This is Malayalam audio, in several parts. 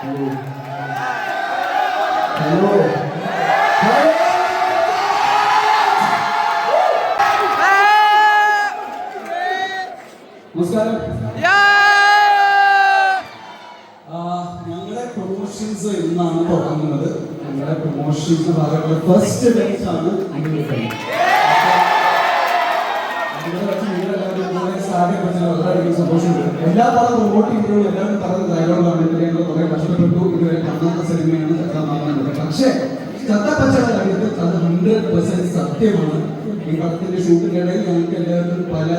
ഹലോ നമസ്കാരം ആ, ഞങ്ങളുടെ പ്രൊമോഷൻസ് ഇന്നാണ് തുടങ്ങുന്നത് ഞങ്ങളുടെ പ്രൊമോഷൻസ് ഭാഗത്തുള്ള ഫസ്റ്റ് ഡേറ്റ് ആണ് അടിപൊളി സന്തോഷമുണ്ട് എല്ലാ പടം പ്രൊമോട്ട് ചെയ്യുമ്പോഴും എല്ലാവരും പറഞ്ഞ ഡയലോഗാണ് ഇതിൽ ഞങ്ങൾ കുറെ കഷ്ടപ്പെട്ടു. ഇതുവരെ കാണാത്ത സിനിമയാണ്. ചക്രമാകുന്നത് പക്ഷേ ചത്തപ്പച്ചയുടെ കാര്യത്തിൽ അത് ഹൺഡ്രഡ് പെർസെന്റ് സത്യമാണ്. ഈ പടത്തിന്റെ ഷൂട്ടിന്റെ ഇടയിൽ ഞങ്ങൾക്ക് എല്ലാവർക്കും പല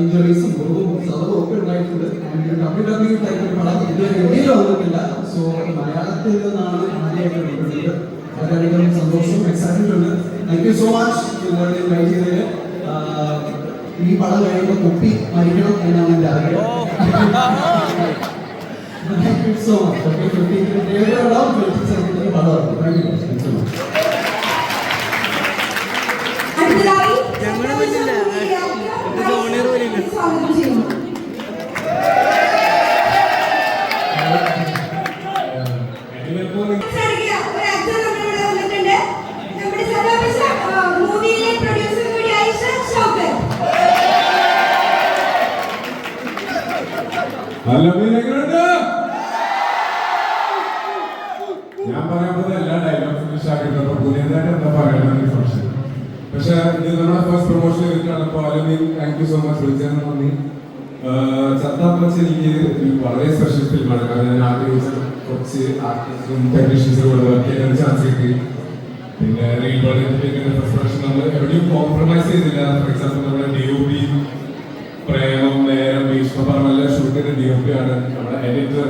ഇഞ്ചുറീസും മുറിവും സദവും ഒക്കെ ഉണ്ടായിട്ടുണ്ട്. ഡബ്ല്യു ഡബ്ല്യു ടൈപ്പ് പടം ഇതുവരെ ഇന്ത്യയിൽ വന്നിട്ടില്ല. സോ മലയാളത്തിൽ നിന്നാണ് ആദ്യമായിട്ട് വരുന്നത് വളരെയധികം സന്തോഷവും എക്സൈറ്റഡ് ഉണ്ട്. Thank you so much invite ചെയ്തതിന് ഈ പടം കഴിയുമ്പോൾ കുപ്പി മരിക്കണം എന്നാണ് എന്റെ ആഗ്രഹം. താങ്ക് യു സോ മച്ച് ഞാൻ പറയാൻ എല്ലാ ഡയലോഗ്സും ആക്കിയിട്ടുണ്ട് പുതിയതായിട്ട് എന്താ പറയണമെന്ന് ഫംഗ്ഷൻ പക്ഷെ ഇത് നമ്മുടെ ഫസ്റ്റ് പ്രൊമോഷൻ ചെയ്തിട്ടാണ്. അപ്പോൾ Alameen thank you so much വിളിച്ചതിന് നന്ദി. ചത്താപ്പച്ച എനിക്ക് വളരെ സ്പെഷ്യൽ ഫിലിമാണ് കാരണം ഞാൻ ആദ്യം കുറച്ച് ആർട്ടിസ്റ്റും ടെക്നീഷ്യൻസും കൂടെ വർക്ക് ചെയ്യാൻ ചാൻസ് കിട്ടി. പിന്നെ റീൽ ഫസ്റ്റ് പ്രൊഡക്ഷൻ നമ്മൾ എവിടെയും കോംപ്രമൈസ് ചെയ്തില്ല. ഫോർ എക്സാമ്പിൾ നമ്മുടെ D O P Premam D O P ആണ് നമ്മുടെ എഡിറ്റർ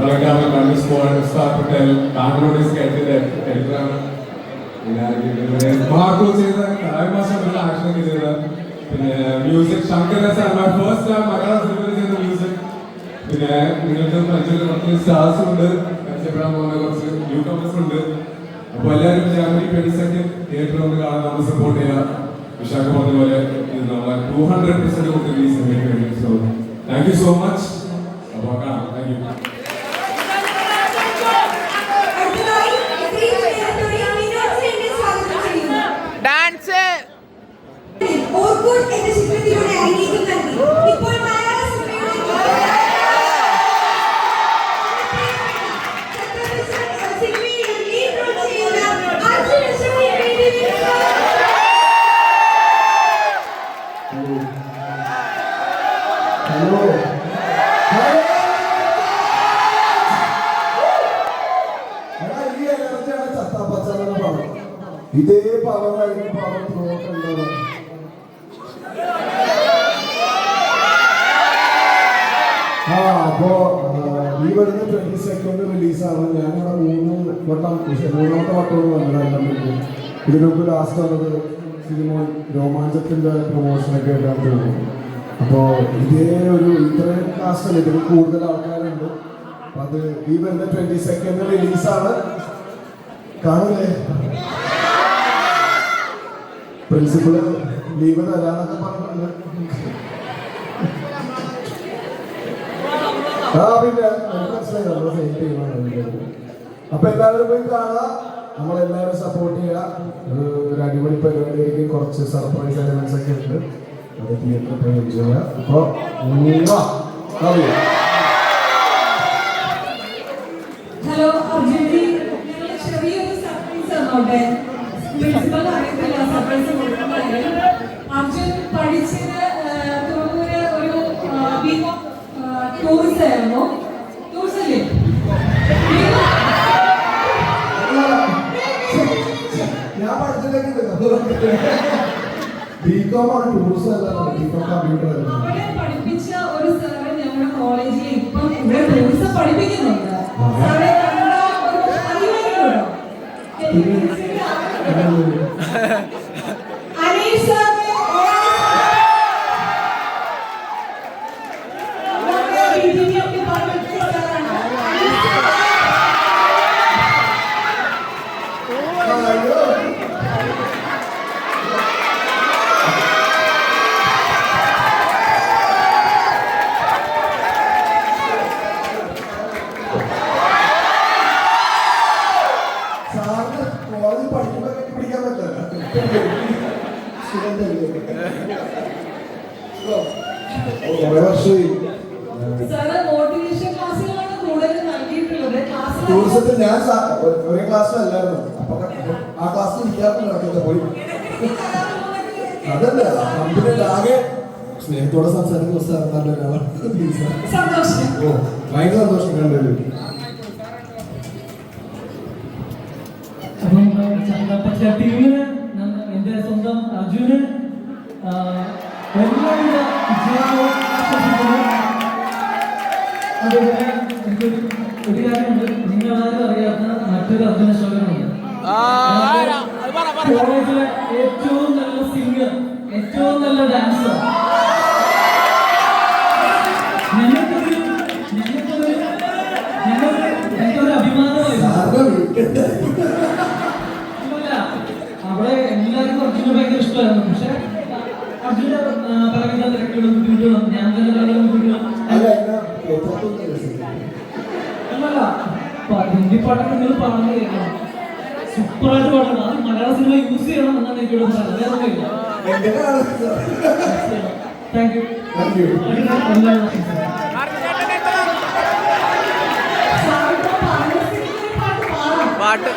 കളക്കാമ കണ്ണീസ് സാർ പട്ടേൽ കാമറോഡീസ് കേട്ടിന്റെ എഡിറ്ററാണ് മാർക്കോ ചെയ്ത ആക്ഷൻ ഒക്കെ ചെയ്ത പിന്നെ മ്യൂസിക് ശങ്കർ ഫസ്റ്റ് ടൈം മലയാള സിനിമയിൽ ചെയ്ത മ്യൂസിക് പിന്നെ നിങ്ങൾക്ക് പരിചയമുള്ള കുറച്ച് ഉണ്ട്. പരിചയപ്പെടാൻ പോകുന്ന കുറച്ച് ന്യൂ ഉണ്ട്. അപ്പൊ എല്ലാവരും ജാനുവരി ട്വന്റി സെക്കൻഡ് തിയേറ്ററിൽ സപ്പോർട്ട് ചെയ്യുക. വിശാഖ പറഞ്ഞ പോലെ ഇത് നമ്മളെ ടു ഹൺഡ്രഡ് പെർസെന്റ് കൊടുത്ത് ഈ so thank you so much അപ്പോൾ കാണാം താങ്ക് ഇതേ പ്രോട്ടുണ്ടോ ആ ട്വന്റി സെക്കൻഡ് റിലീസാണ് ഞാനിവിടെ മൂന്ന് വട്ടം മൂന്നാമത്തെ വട്ടമാണ് വന്നതായിരുന്നു ഇതിനൊക്കെ ലാസ്റ്റ് വന്നത് സിനിമ രോമാഞ്ചത്തിന്റെ പ്രൊമോഷനൊക്കെ തോന്നുന്നു അപ്പോൾ ഇതേ ഒരു ഇത്രയും കാസ്റ്റ് അല്ല ഇതിൽ കൂടുതൽ ആൾക്കാരുണ്ട്. അത് ഈ വരുന്ന ട്വന്റി സെക്കൻഡ് റിലീസാണ് കാണില്ലേ പ്രിൻസിപ്പൾ ലീവ് തരാന്നൊക്കെ പറഞ്ഞിട്ടുണ്ട്. ആ പിന്നെ മനസ്സിലായി നമ്മുടെ അപ്പൊ എല്ലാവരും പോയി കാണുക. നമ്മളെല്ലാവരും സപ്പോർട്ട് ചെയ്യുക. ഒരു ഒരു അടിപൊളി പരിപാടിയിലേക്ക് കുറച്ച് സർപ്രൈസ് എലമെന്റ്സ് ഒക്കെ ഉണ്ട്. അത് തിയേറ്ററിൽ പോയി എൻജോയ് ചെയ്യുക ഹലോ അർജുൻജി ഞങ്ങൾ ചെറിയൊരു സർപ്രൈസ് തന്നോട്ടെ പ്രിൻസിപ്പൽ അറിയത്തില്ല സർപ്രൈസ് കൊടുക്കുന്ന കാര്യം അർജുൻ പഠിച്ചത് തുറവൂര് ഒരു ബികോം ടൂറിസം ആയിരുന്നു. ടൂറിസം അല്ലേ? ഞാൻ പഠിച്ചില്ലെങ്കിൽ ബികോം ആണ് ടൂറിസം അല്ല ബികോം കമ്പ്യൂട്ടർ അവിടെ പഠിപ്പിച്ച ഒരു സാറ് ഞങ്ങളുടെ കോളേജിൽ ഇപ്പം ഇവിടെ ടൂറിസം പഠിപ്പിക്കുന്നുണ്ട്. സാറേ കണ്ട ഒരു അറിവായിട്ടുണ്ടോ ടൂറിസത്തിൽ ഞാൻ ഒരേ ക്ലാസ്സിലല്ലായിരുന്നു അപ്പൊ ആ ക്ലാസ്സിൽ ഇരിക്കാറുണ്ട് നടക്കുന്നത് പോയി. അതല്ല കമ്പനിയിൽ ആകെ സ്നേഹത്തോടെ സംസാരിക്കുന്ന സാർ നല്ല ഒരാളാണ്. ഓ ഭയങ്കര സന്തോഷം കണ്ടു അപ്പം ചന്തപ്പറ്റ ടീമിന് നമ്മ- എന്റെ സ്വന്തം അർജുന് ആ, എല്ലാവിധ ആശംസിക്കുന്നു അതുപോലെ ഒരു കാര്യമുണ്ട്. നിങ്ങളാരും അറിയാത്ത മറ്റൊരു അർജുന പറ. കോളേജിലെ ഏറ്റവും നല്ല സിംഗർ ഏറ്റവും നല്ല ഡാൻസർ അവിടെ എല്ലാവർക്കും അർജുനെ ഭയങ്കര ഇഷ്ടമായിരുന്നു. പക്ഷെ ഹിന്ദി പാട്ടൊക്കെ നിങ്ങൾ പറഞ്ഞു കേൾക്കണം സൂപ്പറായിട്ട് പാടണം. അത് മലയാള സിനിമ യൂസ് ചെയ്യണം എന്നാണ് എനിക്ക് ഇവിടെ പറയുന്നത് വേറെ ഒന്നുമില്ല താങ്ക് യു താങ്ക് യു എല്ലാവരും പാട്ട്